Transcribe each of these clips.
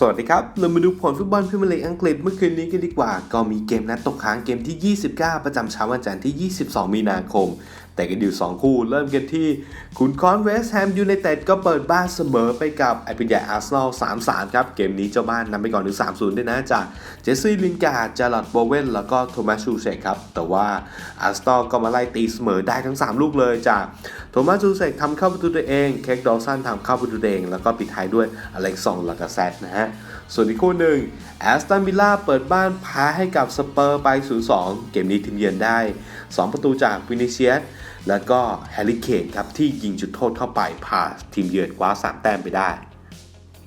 สวัสดีครับ เรามาดูผลฟุตบอลพรีเมียร์ลีกอังกฤษเมื่อคืนนี้กันดีกว่า ก็มีเกมนัดตกค้างเกมที่ 29 ประจำเช้าวันจันทร์ที่ 22 มีนาคม แต่กันอยู่ 2 คู่เริ่มกันที่ขุนคอนเวสแฮมยูไนเต็ดก็เปิดบ้านเสมอไปกับไอเป็นใหญ่อาร์เซนอล3-3 ครับ เกมนี้เจ้าบ้านนำไปก่อนถึง 3-0 ด้วยนะจากเจสซี่ลินการ์ดจาร์ลอตโบเวนแล้วก็โทมัสชูเชกครับ แต่ว่าอาร์เซนอลก็มาไล่ตีเสมอได้ทั้ง 3 ลูกเลยจากโทมัสชูเชกทำเข้าประตูตัวเอง เค้กดอลสันทำเข้าประตูตัวเอง แล้วก็ปิดท้ายด้วยอเล็กซองลากาเซตนะฮะ ส่วนอีกคู่หนึ่งแอสตันวิลล่าเปิดบ้านแพ้ให้กับสเปอร์ไป 0-2 เกมนี้ทีมเยือนได้ 2 ประตูจากวินิเชียสแล้วก็แฮร์รี่เคนครับที่ยิงจุดโทษเข้าไปพาทีมเยือนคว้า3แต้มไปได้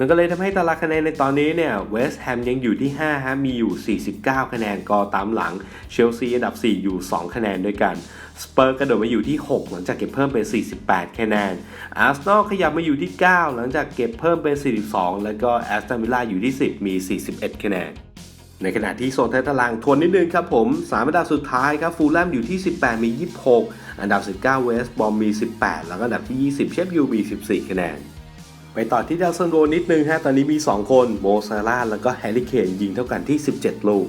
นั่นก็เลยทำให้ตารางคะแนนในตอนนี้เนี่ยเวสต์แฮมยังอยู่ที่ 5 ฮะ มีอยู่ 49 คะแนนก็ตามหลังเชลซีอันดับ 4 อยู่ 2 คะแนนด้วยกันสเปอร์กระโดดมาอยู่ที่ 6 หลังจากเก็บเพิ่มเป็น 48 คะแนนอาร์เซนอลขยับมาอยู่ที่ 9 หลังจากเก็บเพิ่มเป็น 42 แล้วก็แอสตันวิลล่าอยู่ที่ 10 มี 41 คะแนนในขณะที่โซนท้ายตารางทวนนิดนึงครับผม3อันดับสุดท้ายครับฟูลแลมอยู่ที่ 18 มี 26 อันดับ 19 เวสต์บอมมี 18 แล้วก็อันดับที่ 20 เชฟยูมี 14 คะแนน ไปต่อที่ดาวซันโดนิดนึงฮะ ตอนนี้มี 2 คนโมซาร่าแล้วก็แฮร์รี่เคนยิงเท่ากันที่ 17 ลูก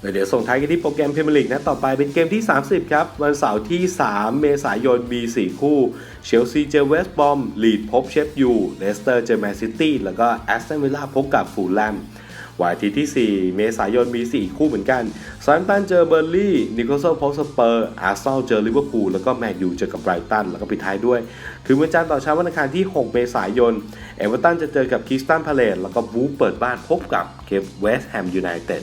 แล้วเดี๋ยวส่งท้ายกันที่โปรแกรมพรีเมียร์ลีกนะต่อไปเป็นเกมที่ 30 ครับ วันเสาร์ที่ 3 เมษายนมี 4 คู่ เชลซีเจอเวสต์บอมลีดพบเชฟยูเลสเตอร์เจอแมนซิตี้แล้วก็แอสตันวิลล่าพบกับฟูลแลม วันอาทิตย์ที่ 4 เมษายนมี 4 คู่เหมือนกันซานตันเจอเบอร์ลี่ นิโคลสันพบสเปอร์ อาร์เซนอลเจอลิเวอร์พูล แล้วก็แมนยูเจอกับไบรตัน แล้วก็ปิดท้ายด้วย คือวันจันทร์ต่อเช้าวันอังคารที่ 6 เมษายน เอเวอร์ตันจะเจอกับคริสตันพาเลตแล้วก็บูเปิดบ้านพบกับเกฟเวสต์แฮมยูไนเต็ด